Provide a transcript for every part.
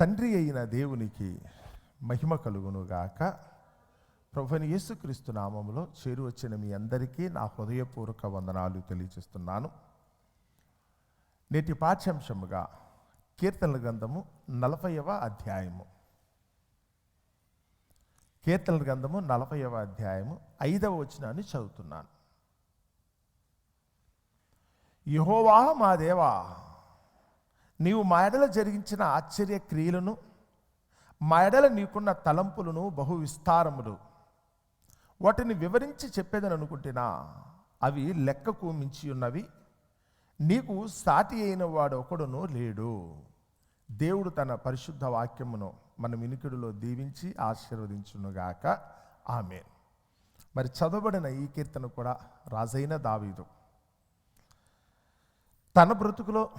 తండ్రి అయిన దేవునికి మహిమ కలుగునుగాక. ప్రభుని యేసుక్రీస్తు నామంలో చేరు వచ్చిన మీ అందరికీ నా హృదయపూర్వక వందనాలు తెలియజేస్తున్నాను. నేటి పాఠ్యాంశముగా కీర్తనల గ్రంథము నలభైవ అధ్యాయము. కీర్తనల గ్రంథము నలభైవ అధ్యాయము ఐదవ వచనాన్ని చదువుతున్నాను. యహోవా మా దేవా నీవు మా ఎడల జరిగించిన ఆశ్చర్య క్రియలను మా ఎడల నీకున్న తలంపులను బహు విస్తారములు. వాటిని వివరించి చెప్పేదని అనుకుంటున్నా. అవి లెక్కకు మించి ఉన్నవి. నీకు సాటి అయిన వాడు ఒకడును లేడు. దేవుడు తన పరిశుద్ధ వాక్యమును మన వినికిడిలో దీవించి ఆశీర్వదించునుగాక ఆమె మరి చదవబడిన ఈ కీర్తన కూడా రాజైన దావీదు. తన బ్రతుకులో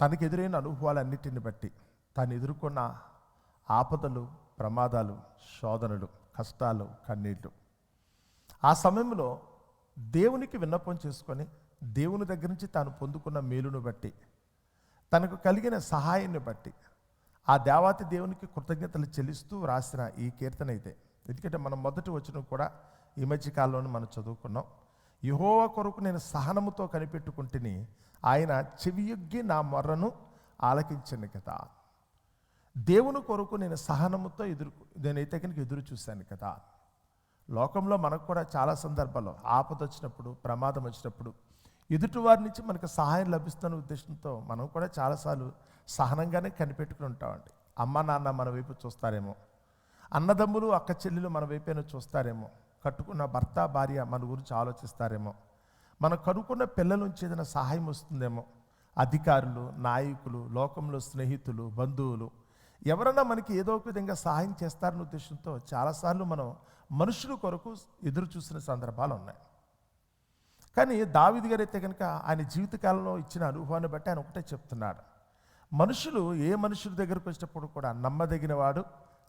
తనకు ఎదురైన అనుభవాలన్నిటిని బట్టి తాను ఎదుర్కొన్న ఆపదలు ప్రమాదాలు శోధనలు కష్టాలు కన్నీళ్ళు ఆ సమయంలో దేవునికి విన్నపం చేసుకొని దేవుని దగ్గర నుంచి తాను పొందుకున్న మేలును బట్టి తనకు కలిగిన సహాయాన్ని బట్టి ఆ దేవాతి దేవునికి కృతజ్ఞతలు చెల్లిస్తూ రాసిన ఈ కీర్తన అయితే ఎందుకంటే మనం మొదటి వచ్చిన కూడా ఈ మధ్య కాలంలోనే మనం చదువుకున్నాం. యహోవ కొరకు నేను సహనముతో కనిపెట్టుకుంటుని ఆయన చెవియొగ్గి నా మొర్రను ఆలకించను కదా. దేవుని కొరకు నేను సహనముతో ఎదురు నేనైతే కనుక ఎదురు చూశాను కదా. లోకంలో మనకు కూడా చాలా సందర్భాల్లో ఆపద వచ్చినప్పుడు ప్రమాదం వచ్చినప్పుడు ఎదుటివారి నుంచి మనకు సహాయం లభిస్తున్న ఉద్దేశంతో మనం కూడా చాలాసార్లు సహనంగానే కనిపెట్టుకుని ఉంటామండి. అమ్మ నాన్న మన వైపు చూస్తారేమో. అన్నదమ్ములు అక్క చెల్లెలు మన వైపైన చూస్తారేమో. కట్టుకున్న భర్త భార్య మన గురించి ఆలోచిస్తారేమో. మనం కనుక్కున్న పిల్లల నుంచి ఏదైనా సహాయం వస్తుందేమో? అధికారులు నాయకులు లోకంలో స్నేహితులు బంధువులు ఎవరన్నా మనకి ఏదో ఒక విధంగా సహాయం చేస్తారన్న ఉద్దేశంతో చాలాసార్లు మనం మనుషుల కొరకు ఎదురు చూసిన సందర్భాలు ఉన్నాయి. కానీ దావిది గారు అయితే కనుక ఆయన జీవితకాలంలో ఇచ్చిన అనుభవాన్ని బట్టి ఆయన ఒకటే చెప్తున్నాడు. మనుషులు ఏ మనుషుల దగ్గరకు వచ్చినప్పుడు కూడా నమ్మదగిన వాడు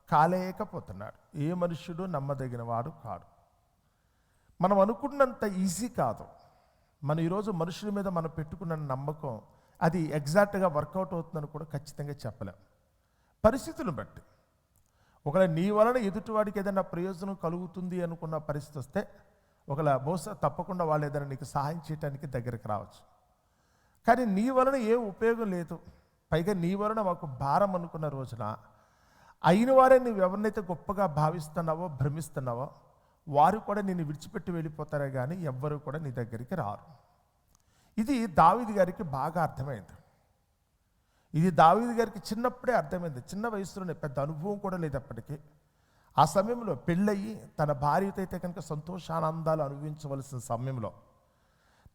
కాలేయకపోతున్నాడు ఏ మనుష్యుడు నమ్మదగిన వాడు కాడు. మనం అనుకున్నంత ఈజీ కాదు. మనం ఈరోజు మనుషుల మీద మనం పెట్టుకున్న నమ్మకం అది ఎగ్జాక్ట్గా వర్కౌట్ అవుతుందని కూడా ఖచ్చితంగా చెప్పలేం. పరిస్థితులను బట్టి. ఒకవేళ నీ వలన ఎదుటివాడికి ఏదైనా ప్రయోజనం కలుగుతుంది అనుకున్న పరిస్థితి వస్తే ఒకవేళ బహుశా తప్పకుండా వాళ్ళు ఏదైనా నీకు సహాయం చేయడానికి దగ్గరికి రావచ్చు. కానీ నీ వలన ఏ ఉపయోగం లేదు. పైగా నీ వలన మాకు భారం అనుకున్న రోజున అయిన వారే నువ్వు ఎవరినైతే గొప్పగా భావిస్తున్నావో భ్రమిస్తున్నావో వారు కూడా నిన్ను విడిచిపెట్టి వెళ్ళిపోతారే కానీ ఎవ్వరూ కూడా నీ దగ్గరికి రారు. ఇది దావిది గారికి బాగా అర్థమైంది. ఇది దావిది గారికి చిన్నప్పుడే అర్థమైంది. చిన్న వయసులోనే పెద్ద అనుభవం కూడా లేదు అప్పటికి. ఆ సమయంలో పెళ్ళయి తన భార్యతో అయితే కనుక సంతోషానందాలు అనుభవించవలసిన సమయంలో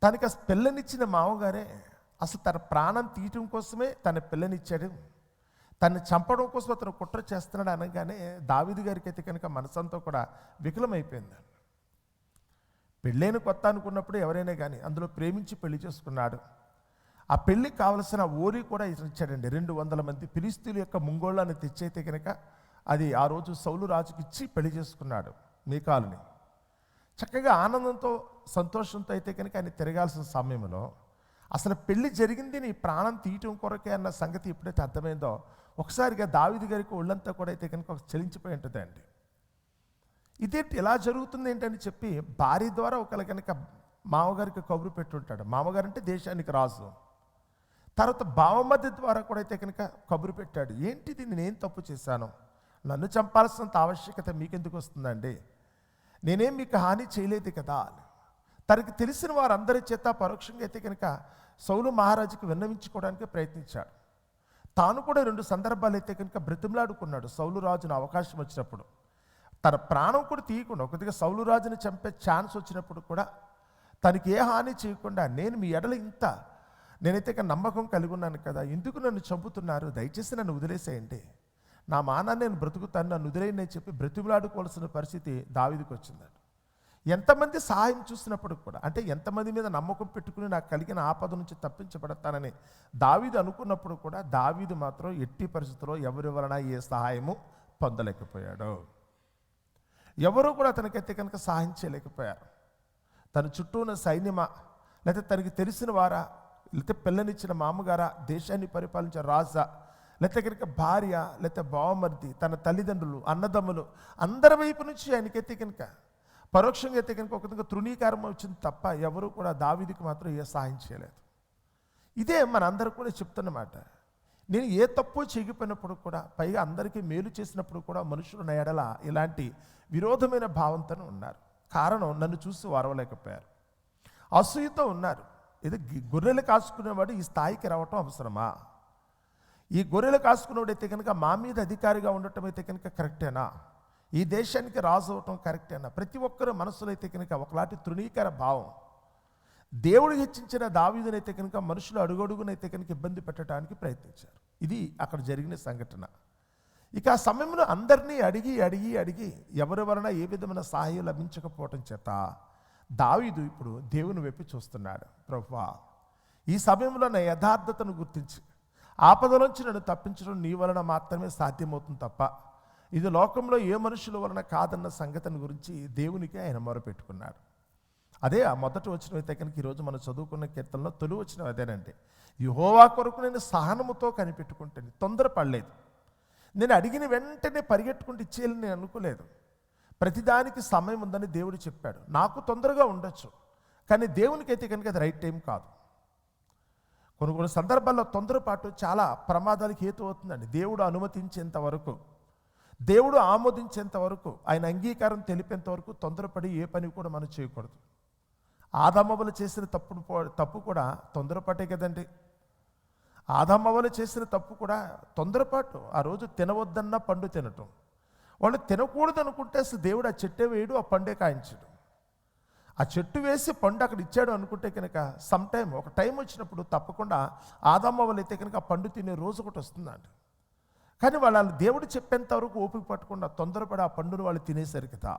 తనకి అసలు పిల్లనిచ్చిన మామగారే అసలు తన ప్రాణం తీయటం కోసమే తన పిల్లనిచ్చాడు. తను చంపడం కోసం అతను కుట్ర చేస్తున్నాడు అనగానే దావిది గారికి అయితే కనుక మనసంతా కూడా వికలమైపోయింది. పెళ్ళైన కొత్త అనుకున్నప్పుడు ఎవరైనా కానీ అందులో ప్రేమించి పెళ్ళి చేసుకున్నాడు. ఆ పెళ్ళికి కావలసిన ఓరి కూడా ఇచ్చాడండి. రెండు వందల మంది ఫిలిస్తీన్ యొక్క ముంగోళ్ళని తెచ్చైతే కనుక అది ఆ రోజు సౌలు రాజుకి ఇచ్చి పెళ్ళి చేసుకున్నాడు మీకాలుని చక్కగా ఆనందంతో సంతోషంతో అయితే కనుక ఆయన తిరగాల్సిన సమయంలో అసలు పెళ్ళి జరిగింది నీ ప్రాణం తీయటం కొరకే అన్న సంగతి ఎప్పుడైతే అర్థమైందో ఒకసారిగా దావిది గారికి ఒళ్ళంతా కూడా అయితే కనుక చెలించిపోయి ఉంటుందండి ఇదేంటి ఎలా జరుగుతుంది ఏంటని చెప్పి భార్య ద్వారా ఒకళ్ళ కనుక మామగారికి కబురు పెట్టుంటాడు. మామగారు అంటే దేశానికి రాజు. తర్వాత బావమతి ద్వారా కూడా అయితే కనుక కబురు పెట్టాడు. ఏంటిది నేనేం తప్పు చేశాను? నన్ను చంపాల్సినంత ఆవశ్యకత మీకెందుకు వస్తుందండి? నేనేం మీకు హాని చేయలేదు కదా? తనకి తెలిసిన వారందరి చేత పరోక్షంగా అయితే కనుక సౌలు మహారాజుకి విన్నవించుకోవడానికి ప్రయత్నించాడు. తాను కూడా రెండు సందర్భాలు అయితే కనుక బ్రతిమలాడుకున్నాడు. సౌలు రాజును అవకాశం వచ్చినప్పుడు. తన ప్రాణం కూడా తీయకుండా ఒకటిగా సౌలు రాజుని చంపే ఛాన్స్ వచ్చినప్పుడు కూడా తనకి ఏ హాని చేయకుండా నేను మీ ఎడల ఇంత నేనైతే ఇక నమ్మకం కలిగి ఉన్నాను కదా ఎందుకు నన్ను చంపుతున్నారు? దయచేసి నన్ను వదిలేసేయండి. నా మానాన్ని నేను బ్రతుకుతాను నన్ను వదిలేయని చెప్పి బ్రతిమలాడుకోవాల్సిన పరిస్థితి దావిదికి వచ్చిందండి ఎంతమంది సహాయం చూసినప్పుడు కూడా అంటే ఎంతమంది మీద నమ్మకం పెట్టుకుని నాకు కలిగిన ఆపద నుంచి తప్పించబడతానని దావీదు అనుకున్నప్పుడు కూడా దావీదు మాత్రం ఎట్టి పరిస్థితుల్లో ఎవరి వలన ఏ సహాయము పొందలేకపోయాడు. ఎవరు కూడా అతనికైతే కనుక సహాయం చేయలేకపోయారు. తన చుట్టూ ఉన్న సైన్యమా లేకపోతే తనకి తెలిసిన వారా లేకపోతే పిల్లనిచ్చిన మామగారా దేశాన్ని పరిపాలించిన రాజా లేకపోతే కనుక భార్య లేకపోతే బావమర్ది తన తల్లిదండ్రులు అన్నదమ్ములు అందరి వైపు నుంచి ఆయనకైతే కనుక పరోక్షంగా అయితే కనుక ఒక విధంగా తృణీకారం వచ్చింది తప్ప ఎవరు కూడా దావిదికి మాత్రం ఏ సహాయం చేయలేదు. ఇదే మనందరూ కూడా చెప్తున్నమాట. నేను ఏ తప్పు చెగిపోయినప్పుడు కూడా పైగా అందరికీ మేలు చేసినప్పుడు కూడా మనుషులు నా ఎడల ఇలాంటి విరోధమైన భావంతో ఉన్నారు. కారణం నన్ను చూసి వారవలేకపోయారు. అసూయతో ఉన్నారు. ఇది గొర్రెలు కాసుకునేవాడు ఈ స్థాయికి రావటం అవసరమా? ఈ గొర్రెలు కాసుకునేవాడైతే కనుక మా మీద అధికారిగా ఉండటం అయితే కనుక కరెక్టేనా? ఈ దేశానికి రాజు అవటం కరెక్టేనా ప్రతి ఒక్కరు మనసులో అయితే కనుక ఒకలాంటి తృణీకర భావం. దేవుడు హెచ్చించిన దావీదునైతే కనుక మనుషులు అడుగడుగునైతే కనుక ఇబ్బంది పెట్టడానికి ప్రయత్నించారు. ఇది అక్కడ జరిగిన సంఘటన. ఇక ఆ సమయంలో అందరినీ అడిగి అడిగి అడిగి ఎవరి వలన ఏ విధమైన సహాయం లభించకపోవటం చేత దావీదు ఇప్పుడు దేవుని వైపు చూస్తున్నాడు. ప్రభువా ఈ సమయంలో నా యథార్థతను గుర్తించి. ఆపదలోంచి నన్ను తప్పించడం నీ వలన మాత్రమే సాధ్యమవుతుంది తప్ప ఇది లోకంలో ఏ మనుషుల వలన కాదన్న సంగతిని గురించి దేవునికి ఆయన మొరపెట్టుకున్నాడు అదే ఆ మొదటి వచ్చిన అయితే కనుక ఈరోజు మనం చదువుకున్న కీర్తనలో తొలి వచ్చిన అదేనండి. యుహోవా కొరకు నేను సహనముతో కనిపెట్టుకుంటాను తొందరపడలేదు. నేను అడిగిన వెంటనే పరిగెట్టుకుంటూ ఇచ్చేయాలని నేను అనుకోలేదు. ప్రతిదానికి సమయం ఉందని దేవుడు చెప్పాడు. నాకు తొందరగా ఉండొచ్చు కానీ దేవునికి అయితే కనుక అది రైట్ టైం కాదు. కొన్ని కొన్ని సందర్భాల్లో తొందరపాటు చాలా ప్రమాదాలకు హేతు అవుతుందండి. దేవుడు అనుమతించేంత వరకు దేవుడు ఆమోదించేంత వరకు ఆయన అంగీకారం తెలిపేంత వరకు తొందరపడి ఏ పని కూడా మనం చేయకూడదు. ఆదమ్మవలు చేసిన తప్పుడు తప్పు కూడా తొందరపాటే కదండి. ఆదమ్మవలు చేసిన తప్పు కూడా తొందరపాటు. ఆ రోజు తినవద్దన్న పండు తినటం. వాళ్ళు తినకూడదు అనుకుంటే అసలు దేవుడు ఆ చెట్టే వేయడు ఆ పండే కాయించడు. ఆ చెట్టు వేసి పండు అక్కడ ఇచ్చాడు అనుకుంటే కనుక సమ్ టైం ఒక టైం వచ్చినప్పుడు తప్పకుండా ఆదమ్మ అయితే కనుక ఆ పండు తినే రోజు ఒకటి వస్తుందంట కానీ వాళ్ళ దేవుడు చెప్పేంత వరకు ఓపిక పట్టకుండా తొందరపడి ఆ పండును వాళ్ళు తినేసరికి తా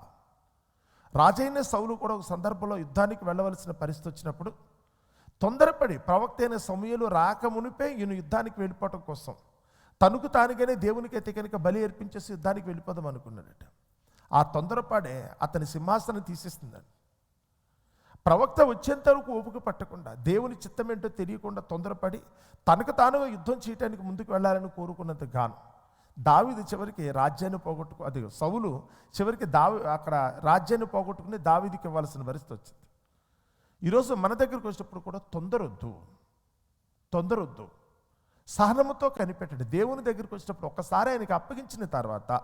రాజైన సౌలు కూడా ఒక సందర్భంలో యుద్ధానికి వెళ్ళవలసిన పరిస్థితి వచ్చినప్పుడు తొందరపడి ప్రవక్త అయిన సమయంలో రాకమునిపే ఈయన యుద్ధానికి వెళ్ళిపోవటం కోసం తనకు తానుగానే దేవునికి అయితే కనుక బలి ఏర్పించేసి యుద్ధానికి వెళ్ళిపోదాం అనుకున్నాడట. ఆ తొందరపాడే అతని సింహాసనం తీసేస్తుందండి ప్రవక్త వచ్చేంత వరకు ఓపిక పట్టకుండా దేవుని చిత్తమేంటో తెలియకుండా తొందరపడి తనకు తానుగా యుద్ధం చేయడానికి ముందుకు వెళ్ళాలని కోరుకున్నంత గాను దావిది చివరికి రాజ్యాన్ని పోగొట్టుకు అది సౌలు చివరికి దావి అక్కడ రాజ్యాన్ని పోగొట్టుకుని దావిదికి ఇవ్వాల్సిన పరిస్థితి వచ్చింది. ఈరోజు మన దగ్గరకు వచ్చినప్పుడు కూడా తొందరొద్దు. తొందరొద్దు. సహనముతో కనిపెట్టండి. దేవుని దగ్గరికి వచ్చినప్పుడు ఒక్కసారి ఆయనకి అప్పగించిన తర్వాత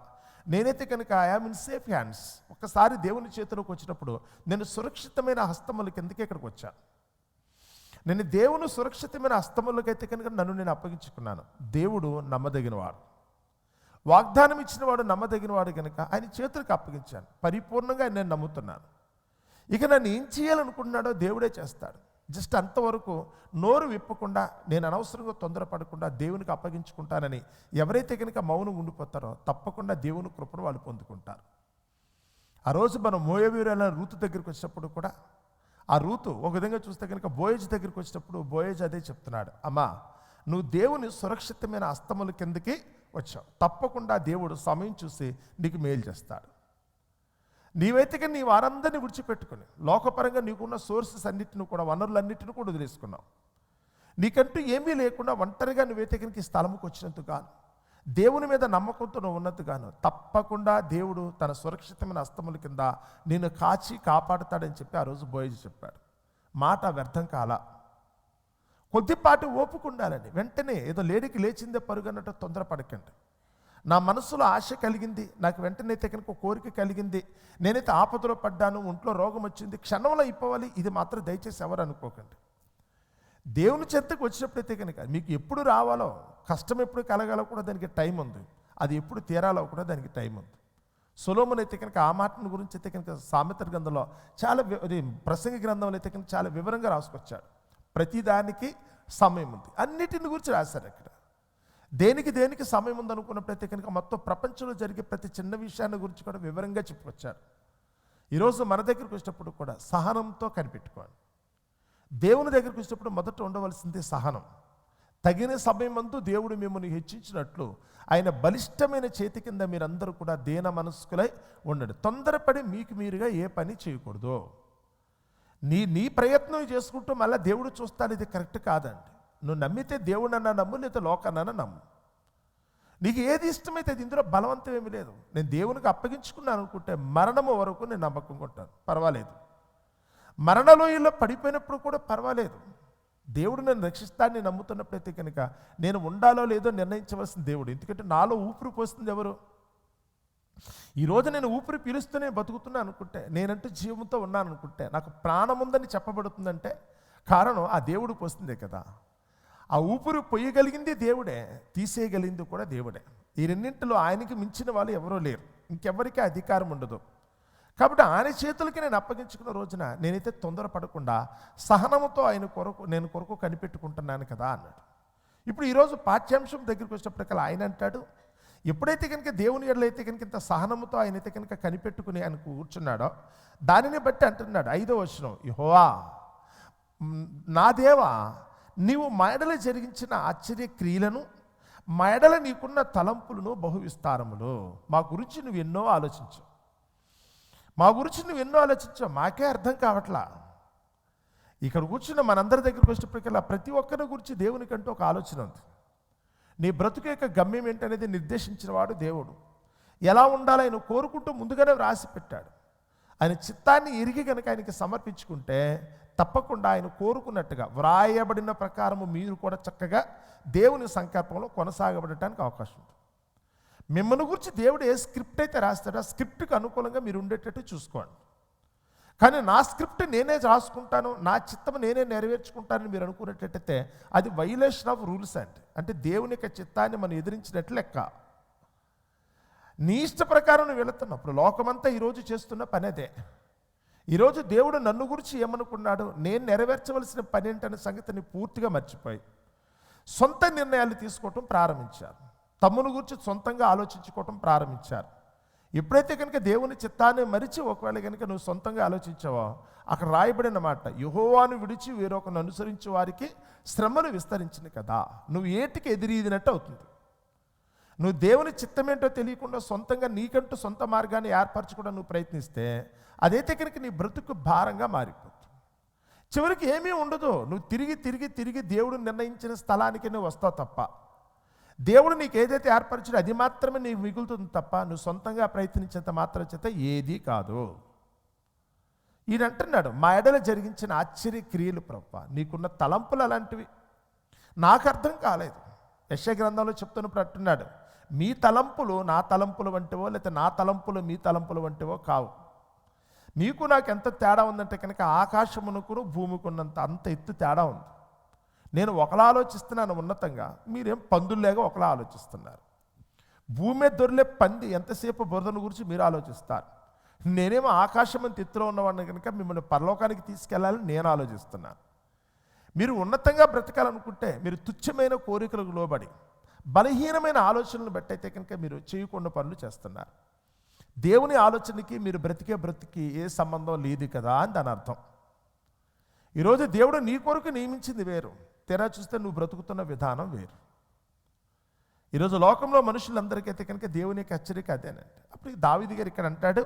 నేనైతే కనుక ఐఆమ్ ఇన్ సేఫ్ హ్యాండ్స్ ఒక్కసారి దేవుని చేతిలోకి వచ్చినప్పుడు నేను సురక్షితమైన హస్తముల కిందకి ఇక్కడికి వచ్చాను నేను దేవుని సురక్షితమైన హస్తములకైతే కనుక నన్ను నేను అప్పగించుకున్నాను. దేవుడు నమ్మదగినవాడు. వాగ్దానం ఇచ్చినవాడు నమ్మదగినవాడు కనుక ఆయన చేతులకు అప్పగించాను. పరిపూర్ణంగా నేను నమ్ముతున్నాను. ఇక నన్ను ఏం చేయాలనుకుంటున్నాడో దేవుడే చేస్తాడు. జస్ట్ అంతవరకు నోరు విప్పకుండా నేను అనవసరంగా తొందరపడకుండా దేవునికి అప్పగించుకుంటానని ఎవరైతే కనుక మౌనం ఉండిపోతారో తప్పకుండా దేవుని కృపను వాళ్ళు పొందుకుంటారు. ఆ రోజు మనం మోయవీరుల రూతు దగ్గరికి వచ్చినప్పుడు కూడా ఆ రూతు ఒక విధంగా చూస్తే కనుక బోయేజ్ దగ్గరికి వచ్చినప్పుడు బోయేజ్ అదే చెప్తున్నాడు. అమ్మా నువ్వు దేవుని సురక్షితమైన అస్తముల కిందకి వచ్చావు. తప్పకుండా దేవుడు సమయం చూసి నీకు మేలు చేస్తాడు. నీవైతే నీ వారందరినీ విడిచిపెట్టుకుని లోకపరంగా నీకున్న సోర్సెస్ అన్నిటిని కూడా వనరులన్నిటిని కూడా వదిలేసుకున్నావు. నీకంటూ ఏమీ లేకుండా ఒంటరిగా నువ్వైతే కనుక ఈ స్థలంకి వచ్చినందుకు దేవుని మీద నమ్మకంతో నువ్వు ఉన్నట్టుగాను తప్పకుండా దేవుడు తన సురక్షితమైన అస్తముల కింద నిన్ను కాచి కాపాడుతాడని చెప్పి ఆ రోజు బోయజ్ చెప్పాడు. మాట వ్యర్థం కాలా. కొద్దిపాటి ఓపిక ఉండాలండి వెంటనే ఏదో లేడికి లేచిందే పరుగన్నట్టు తొందరపడకండి. నా మనసులో ఆశ కలిగింది నాకు వెంటనే అయితే కనుక ఒక కోరిక కలిగింది నేనైతే ఆపదలో పడ్డాను ఒంట్లో రోగం వచ్చింది క్షణంలో అయిపోవాలి ఇది మాత్రం దయచేసి ఎవరు అనుకోకండి. దేవుని చెంతకు వచ్చినప్పుడైతే కనుక మీకు ఎప్పుడు రావాలో కష్టం ఎప్పుడు కలగాలో కూడా దానికి టైం ఉంది. అది ఎప్పుడు తీరాలో కూడా దానికి టైం ఉంది. సులోమును అయితే కనుక ఆ మాటను గురించి అయితే కనుక సామెత గ్రంథంలో చాలా అది ప్రసంగ గ్రంథంలో అయితే కనుక చాలా వివరంగా రాసుకొచ్చాడు. ప్రతిదానికి సమయం ఉంది. అన్నిటిని గురించి రాశారు అక్కడ. దేనికి దేనికి సమయం ఉందనుకున్న ప్రతి కనుక మొత్తం ప్రపంచంలో జరిగే ప్రతి చిన్న విషయాన్ని గురించి కూడా వివరంగా చెప్పుకొచ్చారు. ఈరోజు మన దగ్గరికి వచ్చినప్పుడు కూడా సహనంతో కనిపెట్టుకోవాలి. దేవుని దగ్గరికి వచ్చినప్పుడు మొదట ఉండవలసింది సహనం. తగిన సమయమందు దేవుడు మిమ్మల్ని హెచ్చించినట్లు ఆయన బలిష్టమైన చేతి కింద మీరందరూ కూడా దీన మనస్కులై ఉండండి. తొందరపడి మీకు మీరుగా ఏ పని చేయకూడదు. నీ నీ ప్రయత్నం చేసుకుంటూ మళ్ళీ దేవుడు చూస్తాడు ఇది కరెక్ట్ కాదండి. నువ్వు నమ్మితే దేవుడన్నా నమ్ము లేదా లోకన్నా నమ్ము. నీకు ఏది ఇష్టమైతే అది ఇందులో బలవంతం ఏమీ లేదు. నేను దేవునికి అప్పగించుకున్నాను అనుకుంటే మరణము వరకు నేను నమ్మకంగా ఉంటాను పర్వాలేదు. మరణలోయలో పడిపోయినప్పుడు కూడా పర్వాలేదు. దేవుడు నన్ను రక్షిస్తాన్ని నమ్ముతున్నప్పుడైతే కనుక నేను ఉండాలో లేదో నిర్ణయించవలసిన దేవుడు. ఎందుకంటే నాలో ఊపిరి పోస్తుంది ఎవరు? ఈరోజు నేను ఊపిరి పీలుస్తూనే బతుకుతున్నా అనుకుంటే నేనంటూ జీవంతో ఉన్నాను అనుకుంటే నాకు ప్రాణం ఉందని చెప్పబడుతుందంటే కారణం ఆ దేవుడు వస్తుందే కదా. ఆ ఊపిరి పొయ్యగలిగింది దేవుడే తీసేయగలిగింది కూడా దేవుడే. ఈ రెండింటిలో ఆయనకి మించిన వాళ్ళు ఎవరూ లేరు ఇంకెవరికీ అధికారం ఉండదు. కాబట్టి ఆయన చేతులకి నేను అప్పగించుకున్న రోజున నేనైతే తొందరపడకుండా సహనముతో ఆయన కొరకు నేను కొరకు కనిపెట్టుకుంటున్నాను కదా అన్నాడు. ఇప్పుడు ఈరోజు పాఠ్యాంశం దగ్గరికి వచ్చేప్పటికల్లా ఆయన అంటాడు ఎప్పుడైతే కనుక దేవుని ఎడలైతే కనుక ఇంత సహనముతో ఆయన అయితే కనుక కనిపెట్టుకుని ఆయన కూర్చున్నాడో దానిని బట్టి అంటున్నాడు ఐదో వచనం యహోవా నా దేవా నీవు మాయడల జరిగించిన ఆశ్చర్య క్రియలను మాయడల నీకున్న తలంపులను బహువిస్తారములు. మా గురించి నువ్వు ఎన్నో ఆలోచించు. మా గురించి నువ్వు ఎన్నో ఆలోచించావు మాకే అర్థం కావట్లా. ఇక్కడ కూర్చున్న మనందరి దగ్గరికి వచ్చినప్పటికల్లా ప్రతి ఒక్కరి గురించి దేవునికంటూ ఒక ఆలోచన ఉంది. నీ బ్రతుకు యొక్క గమ్యం ఏంటనేది నిర్దేశించిన వాడు దేవుడు. ఎలా ఉండాలో ఆయన కోరుకుంటూ ముందుగానే వ్రాసి పెట్టాడు. ఆయన చిత్తాన్ని ఇరిగి కనుక ఆయనకి సమర్పించుకుంటే తప్పకుండా ఆయన కోరుకున్నట్టుగా వ్రాయబడిన ప్రకారము మీరు కూడా చక్కగా దేవుని సంకల్పంలో కొనసాగబడటానికి అవకాశం ఉంది మిమ్మల్ని గురించి దేవుడు ఏ స్క్రిప్ట్ అయితే రాస్తాడో ఆ స్క్రిప్ట్కి అనుకూలంగా మీరు ఉండేటట్టు చూసుకోండి. కానీ నా స్క్రిప్ట్ నేనే రాసుకుంటాను నా చిత్తం నేనే నెరవేర్చుకుంటానని మీరు అనుకున్నట్టయితే అది వైలేషన్ ఆఫ్ రూల్స్ అండి అంటే దేవుని యొక్క చిత్తాన్ని మనం ఎదిరించినట్లు లెక్క. నీ ఇష్ట ప్రకారం నువ్వు వెళుతున్నప్పుడు లోకమంతా ఈరోజు చేస్తున్న పని అదే ఈరోజు దేవుడు నన్ను గురించి ఏమనుకున్నాడు నేను నెరవేర్చవలసిన పని ఏంటనే సంగతిని పూర్తిగా మర్చిపోయి సొంత నిర్ణయాలు తీసుకోవటం ప్రారంభించారు. తమ్ముని గురించి సొంతంగా ఆలోచించుకోవటం ప్రారంభించారు. ఎప్పుడైతే కనుక దేవుని చిత్తాన్ని మరిచి ఒకవేళ కనుక నువ్వు సొంతంగా ఆలోచించావో అక్కడ రాయబడిన మాట యుహోవాను విడిచి వేరొకను అనుసరించే వారికి శ్రమను విస్తరించింది కదా. నువ్వు ఏటికి ఎదిరీదినట్టు అవుతుంది. నువ్వు దేవుని చిత్తమేంటో తెలియకుండా సొంతంగా నీకంటూ సొంత మార్గాన్ని ఏర్పరచుకోవడం నువ్వు ప్రయత్నిస్తే అదైతే కనుక నీ బ్రతుకు భారంగా మారిపోతుంది. చివరికి ఏమీ ఉండదు. నువ్వు తిరిగి తిరిగి తిరిగి దేవుడు నిర్ణయించిన స్థలానికి నువ్వు వస్తావు తప్ప. దేవుడు నీకు ఏదైతే ఏర్పరిచాడో అది మాత్రమే నీకు మిగులుతుంది తప్ప నువ్వు సొంతంగా ప్రయత్నించేంత మాత్రం చేత ఏదీ కాదు. ఈయన అంటున్నాడు మా ఎడలు జరిగించిన ఆశ్చర్య క్రియలు ప్రభ నీకున్న తలంపులు అలాంటివి నాకు అర్థం కాలేదు. యశ గ్రంథంలో చెప్తున్నప్పుడు అంటున్నాడు మీ తలంపులు నా తలంపులు వంటివో లేకపోతే నా తలంపులు మీ తలంపులు వంటివో కావు. మీకు నాకు ఎంత తేడా ఉందంటే కనుక ఆకాశమునకును భూమికున్నంత అంత ఎత్తు తేడా ఉంది. నేను ఒకలా ఆలోచిస్తున్నాను ఉన్నతంగా మీరేం పందుల్లేగా ఒకలా ఆలోచిస్తున్నారు. భూమి దొరిలే పంది ఎంతసేపు బురదను గురించి మీరు ఆలోచిస్తారు. నేనేమో ఆకాశం తిత్తులో ఉన్నవాడిని కనుక మిమ్మల్ని పరలోకానికి తీసుకెళ్ళాలని నేను ఆలోచిస్తున్నాను. మీరు ఉన్నతంగా బ్రతకాలనుకుంటే మీరు తుచ్చమైన కోరికలకు లోబడి బలహీనమైన ఆలోచనలను బట్టయితే కనుక మీరు చేయకుండా పనులు చేస్తున్నారు. దేవుని ఆలోచనకి మీరు బ్రతికే బ్రతికి ఏ సంబంధం లేదు కదా అని దాని అర్థం. ఈరోజు దేవుడు నీ కొరకు నియమించింది వేరు. తెరా చూస్తే నువ్వు బ్రతుకుతున్న విధానం వేరు. ఈరోజు లోకంలో మనుషులందరికైతే కనుక దేవుని యొక్క హెచ్చరిక అదేనండి. అప్పుడు దావిది గారు ఇక్కడ అంటాడు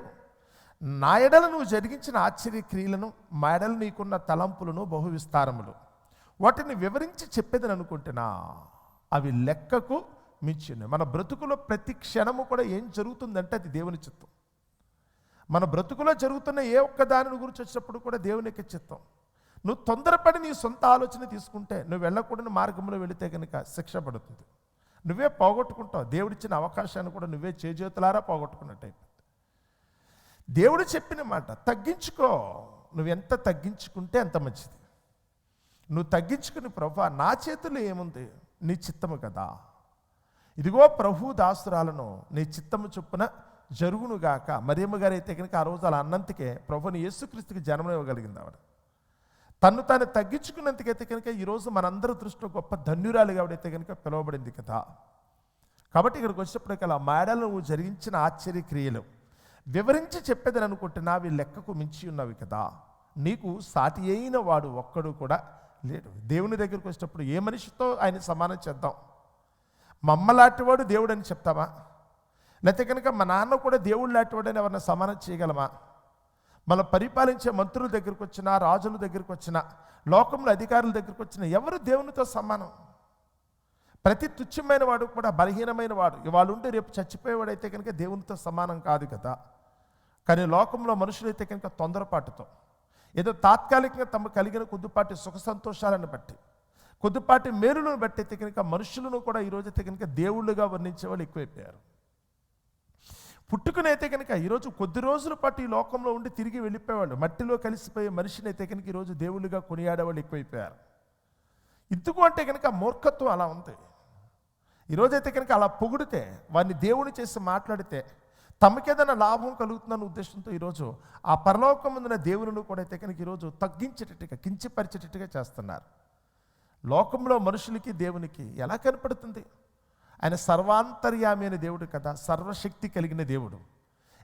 నా ఎడల నువ్వు జరిగించిన ఆశ్చర్య క్రియలను మా ఎడల నీకున్న తలంపులను బహువిస్తారములు వాటిని వివరించి చెప్పేదని అనుకుంటున్నా. అవి లెక్కకు మించింది మన బ్రతుకులో ప్రతి క్షణము కూడా ఏం జరుగుతుందంటే అది దేవుని చిత్తం. మన బ్రతుకులో జరుగుతున్న ఏ ఒక్క దానిని గురించి వచ్చినప్పుడు కూడా దేవుని యొక్క చిత్తం. నువ్వు తొందరపడి నీ సొంత ఆలోచన తీసుకుంటే నువ్వు వెళ్ళకూడని మార్గంలో వెళితే కనుక శిక్ష పడుతుంది. నువ్వే పోగొట్టుకుంటావు. దేవుడిచ్చిన అవకాశాన్ని కూడా నువ్వే చేజేతులారా పోగొట్టుకున్నట్టు అయిపోతుంది. దేవుడు చెప్పిన మాట తగ్గించుకో. నువ్వు ఎంత తగ్గించుకుంటే అంత మంచిది. నువ్వు తగ్గించుకుని ప్రభా నా చేతుల్లో ఏముంది? నీ చిత్తము కదా. ఇదిగో ప్రభు దాసురాలను నీ చిత్తము చొప్పున జరుగునుగాక. మరియమ్మ గారు అయితే కనుక ఆ రోజు అలా అన్నంతకే ప్రభుని యేసుక్రీస్తుకి జన్మనివ్వగలిగింది ఆవిడ. తను తాను తగ్గించుకున్నందుకైతే కనుక ఈరోజు మనందరి దృష్టిలో గొప్ప ధన్యురాలు ఆవిడైతే కనుక పిలువబడింది కదా. కాబట్టి ఇక్కడికి వచ్చినప్పటికల్లా మేడలు నువ్వు జరిగించిన ఆశ్చర్య క్రియలు వివరించి చెప్పేదని అనుకుంటున్నా అవి లెక్కకు మించి ఉన్నవి కదా. నీకు సాటి అయిన వాడు ఒక్కడు కూడా లేడు. దేవుని దగ్గరికి వచ్చినప్పుడు ఏ మనిషితో ఆయన సమానం చేద్దాం? మమ్మలాంటివాడు దేవుడు అని చెప్తామా? లేకపోతే కనుక మా నాన్న కూడా దేవుడు లాంటివాడు అని ఎవరిని సమానం చేయగలమా? మనం పరిపాలించే మంత్రుల దగ్గరికి వచ్చిన రాజుల దగ్గరికి వచ్చిన లోకంలో అధికారుల దగ్గరికి వచ్చిన ఎవరు దేవునితో సమానం? ప్రతి తుచ్చమైన వాడు కూడా బలహీనమైన వాడు. ఇవాళ ఉండి రేపు చచ్చిపోయేవాడైతే కనుక దేవునితో సమానం కాదు కదా. కానీ లోకంలో మనుషులైతే కనుక తొందరపాటుతో. ఏదో తాత్కాలికంగా తమ కలిగిన కొద్దిపాటి సుఖ సంతోషాలను బట్టి కొద్దిపాటి మేలులను బట్టి అయితే కనుక మనుషులను కూడా ఈరోజైతే కనుక దేవుళ్ళుగా వర్ణించే వాళ్ళు ఎక్కువైపోయారు. పుట్టుకునైతే కనుక ఈరోజు కొద్ది రోజుల పాటు ఈ లోకంలో ఉండి తిరిగి వెళ్ళిపోయేవాళ్ళు. మట్టిలో కలిసిపోయే మనిషిని అయితే కనుక ఈరోజు దేవుళ్ళుగా కొనియాడేవాళ్ళు ఎక్కువైపోయారు. ఎందుకు అంటే కనుక మూర్ఖత్వం అలా ఉంది. ఈరోజైతే కనుక అలా పొగిడితే వారిని దేవుని చేసి మాట్లాడితే తమకేదైనా లాభం కలుగుతుందన్న ఉద్దేశంతో ఈరోజు ఆ పరలోకం ముందున దేవులను కూడా అయితే కనుక ఈరోజు తగ్గించేటట్టుగా కించపరిచేటట్టుగా చేస్తున్నారు. లోకంలో మనుషులకి దేవునికి ఎలా కనపడుతుంది? ఆయన సర్వాంతర్యామి అనే దేవుడు కదా సర్వశక్తి కలిగిన దేవుడు.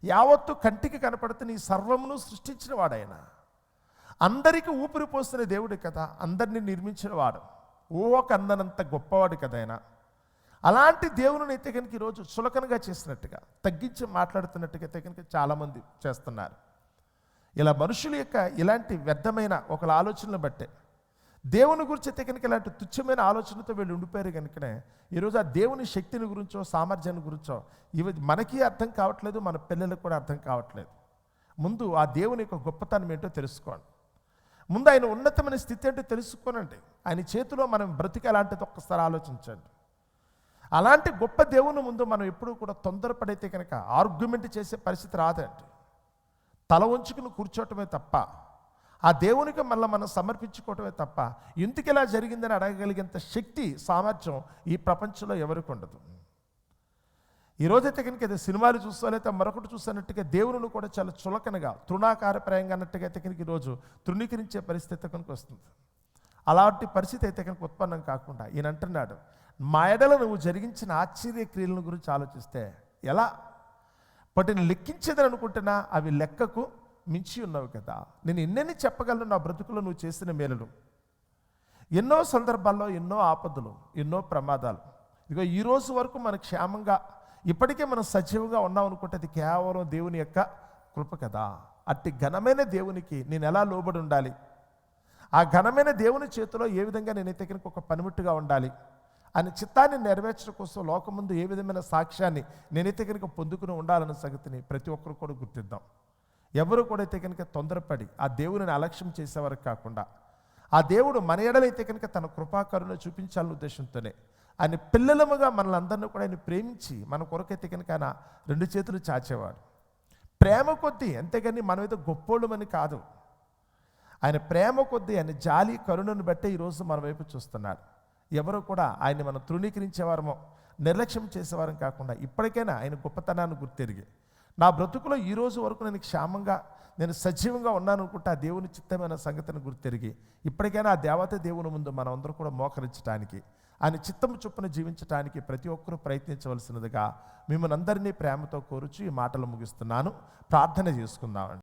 యావత్తు కంటికి కనపడుతున్న ఈ సర్వమును సృష్టించిన వాడాయన అందరికీ ఊపిరి పోస్తున్న దేవుడు కదా అందరినీ నిర్మించిన వాడు. ఓ గొప్పవాడు కదా ఆయన. అలాంటి దేవుని అయితే కనుక ఈరోజు చులకనగా చేసినట్టుగా తగ్గించి మాట్లాడుతున్నట్టుగా అయితే కనుక చాలామంది చేస్తున్నారు. ఇలా మనుషుల యొక్క ఇలాంటి వ్యర్థమైన ఒక ఆలోచనలు బట్టే దేవుని గురించి అయితే కనుక ఇలాంటి తుచ్చమైన ఆలోచనతో వీళ్ళు ఉండిపోయారు కనుకనే ఈరోజు ఆ దేవుని శక్తిని గురించో సామర్థ్యాన్ని గురించో ఇవి మనకి అర్థం కావట్లేదు మన పిల్లలకు కూడా అర్థం కావట్లేదు. ముందు ఆ దేవుని యొక్క గొప్పతనం ఏంటో తెలుసుకోండి. ముందు ఆయన ఉన్నతమైన స్థితి ఏంటో తెలుసుకోనండి. ఆయన చేతిలో మనం బ్రతికి అలాంటిది ఒక్కసారి ఆలోచించండి. అలాంటి గొప్ప దేవుని ముందు మనం ఎప్పుడూ కూడా తొందరపడైతే కనుక ఆర్గ్యుమెంట్ చేసే పరిస్థితి రాదండి. తల వంచుకుని కూర్చోవటమే తప్ప ఆ దేవునికి మళ్ళీ మనం సమర్పించుకోవటమే తప్ప ఎందుకు ఇలా జరిగిందని అడగగలిగేంత శక్తి సామర్థ్యం ఈ ప్రపంచంలో ఎవరికి ఉండదు. ఈరోజైతే కనుక అయితే సినిమాలు చూస్తా లేకపోతే మరొకటి చూస్తున్నట్టుగా దేవుని కూడా చాలా చులకనగా తృణాకారప్రాయంగా అన్నట్టుగా అయితే కనుక ఈరోజు తృణీకరించే పరిస్థితి కనుక వస్తుంది. అలాంటి పరిస్థితి అయితే కనుక ఉత్పన్నం కాకుండా ఈయన అంటున్నాడు మా ఎడల నువ్వు జరిగించిన ఆశ్చర్య క్రియలను గురించి ఆలోచిస్తే ఎలా? వాటిని లెక్కించేదని అనుకుంటున్నా అవి లెక్కకు మించి ఉన్నావు కదా. నేను ఎన్నెన్ని చెప్పగలను నా బ్రతుకులో నువ్వు చేసిన మేలులు? ఎన్నో సందర్భాల్లో ఎన్నో ఆపదలు ఎన్నో ప్రమాదాలు. ఇదిగో ఈ రోజు వరకు మన క్షేమంగా ఇప్పటికే మనం సజీవంగా ఉన్నాం అనుకుంటే అది కేవలం దేవుని యొక్క కృప కదా. అట్టి ఘనమైన దేవునికి నేను ఎలా లోబడి ఉండాలి? ఆ ఘనమైన దేవుని చేతిలో ఏ విధంగా నేనైతే కనుక ఒక పనిముట్టుగా ఉండాలి? అని చిత్తాన్ని నెరవేర్చడం కోసం లోకముందు ఏ విధమైన సాక్ష్యాన్ని నేనైతే కనుక పొందుకుని ఉండాలన్న సంగతిని ప్రతి ఒక్కరు కూడా గుర్తిద్దాం. ఎవరు కూడా అయితే కనుక తొందరపడి ఆ దేవుని అలక్ష్యం చేసేవారు కాకుండా ఆ దేవుడు మన ఎడలైతే కనుక తన కృపాకరుణ చూపించాలని ఉద్దేశంతోనే ఆయన పిల్లలముగా మనలందరినీ కూడా ఆయన ప్రేమించి మన కొరకైతే కనుక ఆయన రెండు చేతులు చాచేవాడు. ప్రేమ కొద్దీ అంతేగాని మనమైతే గొప్పోళ్ళమని కాదు. ఆయన ప్రేమ కొద్దీ ఆయన జాలి కరుణను బట్టే ఈరోజు మన వైపు చూస్తున్నాడు. ఎవరు కూడా ఆయన్ని మనం తృణీకరించేవారమో నిర్లక్ష్యం చేసేవారం కాకుండా ఇప్పటికైనా ఆయన గొప్పతనాన్ని గుర్తెరిగి నా బ్రతుకులో ఈరోజు వరకు నేను క్షేమంగా నేను సజీవంగా ఉన్నాను అనుకుంటే ఆ దేవుని చిత్తమైన సంగతిని గుర్తెరిగి ఇప్పటికైనా ఆ దేవత దేవుని ముందు మనం అందరూ కూడా మోకరించడానికి ఆయన చిత్తము చొప్పున జీవించడానికి ప్రతి ఒక్కరూ ప్రయత్నించవలసినదిగా మిమ్మల్ని అందరినీ ప్రేమతో కోరుచు ఈ మాటలు ముగిస్తున్నాను. ప్రార్థన చేసుకుందామండి.